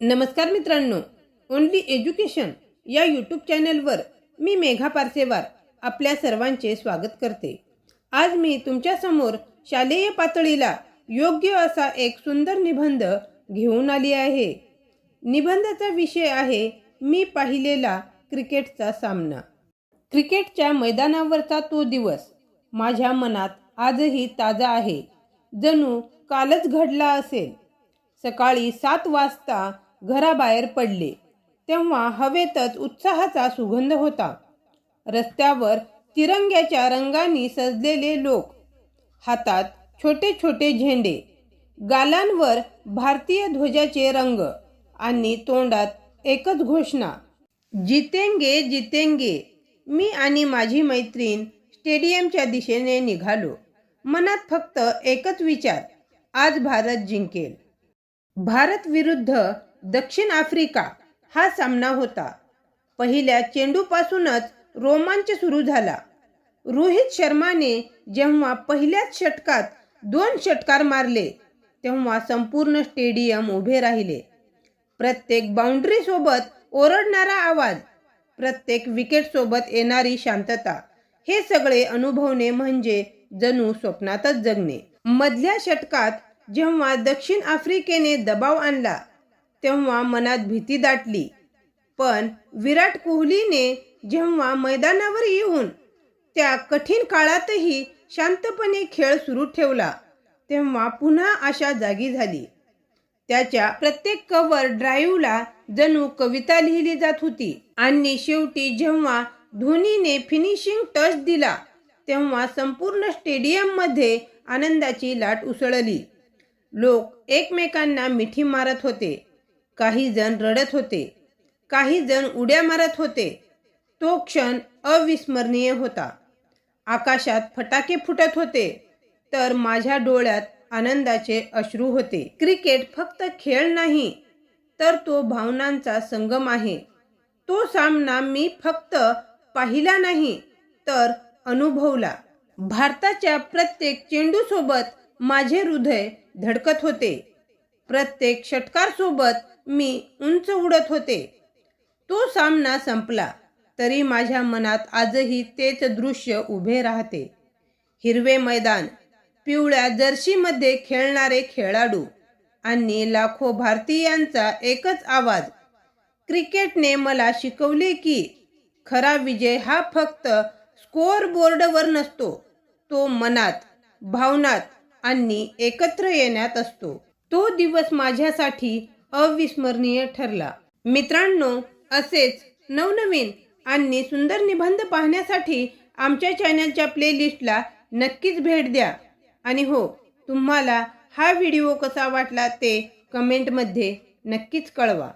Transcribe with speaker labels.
Speaker 1: नमस्कार मित्रांनो only education या यूट्यूब चॅनलवर मी मेघा पारसेवार आपल्या सर्वांचे स्वागत करते. आज मी तुमच्यासमोर शालेय पातळीला योग्य असा एक सुंदर निबंध घेऊन आली आहे. निबंधाचा विषय आहे मी पाहिलेला क्रिकेटचा सामना. क्रिकेटच्या मैदानावरचा तो दिवस माझ्या मनात आजही ताजा आहे. जणू कालच घडला असेल. सकाळी सात वाजता घराबाहेर पडले. तेव्हा हवेतच उत्साहाचा सुगंध होता. रस्त्यावर तिरंग्याच्या रंगांनी सजलेले लोक. हातात छोटे छोटे झेंडे. गालांवर भारतीय ध्वजाचे रंग आणि तोंडात एकच घोषणा. जितेंगे जितेंगे. मी आणि माझी मैत्रीण स्टेडियमच्या दिशेने निघालो. मनात फक्त एकच विचार. आज भारत जिंकेल. भारत विरुद्ध दक्षिण आफ्रिका हा सामना होता. पहिल्या चेंडूपासूनच रोमांच सुरू झाला. रोहित शर्माने जेव्हा पहिल्याच षटकात दोन षटकार मारले तेव्हा संपूर्ण स्टेडियम उभे राहिले. प्रत्येक बाउंड्री सोबत ओरडणारा आवाज प्रत्येक विकेट सोबत येणारी शांतता हे सगळे अनुभवणे म्हणजे जणू स्वप्नातच जगणे. मधल्या षटकात जेव्हा दक्षिण आफ्रिकेने दबाव आणला तेव्हा मनात भीती दाटली. पण विराट कोहलीने जेव्हा मैदानावर येऊन त्या कठीण काळातही शांतपणे खेळ सुरू ठेवला तेव्हा पुन्हा आशा जागी झाली. त्याच्या प्रत्येक कव्हर ड्राईव्हला जणू कविता लिहिली जात होती. आणि शेवटी जेव्हा धोनीने फिनिशिंग टच दिला तेव्हा संपूर्ण स्टेडियममध्ये आनंदाची लाट उसळली. लोक एकमेकांना मिठी मारत होते. काही जण रडत होते. काही जण उड्या मारत होते. तो क्षण अविस्मरणीय होता. आकाशात फटाके फुटत होते. तर माझ्या डोळ्यात आनंदाचे अश्रू होते. क्रिकेट फक्त खेळ नाही तर तो भावनांचा संगम आहे. तो सामना मी फक्त पाहिला नाही तर अनुभवला. भारताच्या प्रत्येक चेंडूसोबत माझे हृदय धडकत होते. प्रत्येक षटकारसोबत मी उंच उडत होते. तो सामना संपला तरी माझ्या मनात आजही तेच दृश्य उभे राहते. हिरवे मैदान पिवळ्या जर्सीमध्ये खेळणारे खेळाडू आणि लाखो भारतीयांचा एकच आवाज. क्रिकेटने मला शिकवले की खरा विजय हा फक्त स्कोअर बोर्डवर नसतो तो मनात भावनात आणि एकत्र येण्यात असतो. तो दिवस माझ्यासाठी अविस्मरणीय ठरला. मित्रांनो असेच नवनवीन आणि सुंदर निबंध पाहण्यासाठी आमच्या चॅनलच्या प्लेलिस्टला नक्कीच भेट द्या. आणि हो तुम्हाला हा व्हिडिओ कसा वाटला ते कमेंटमध्ये नक्कीच कळवा.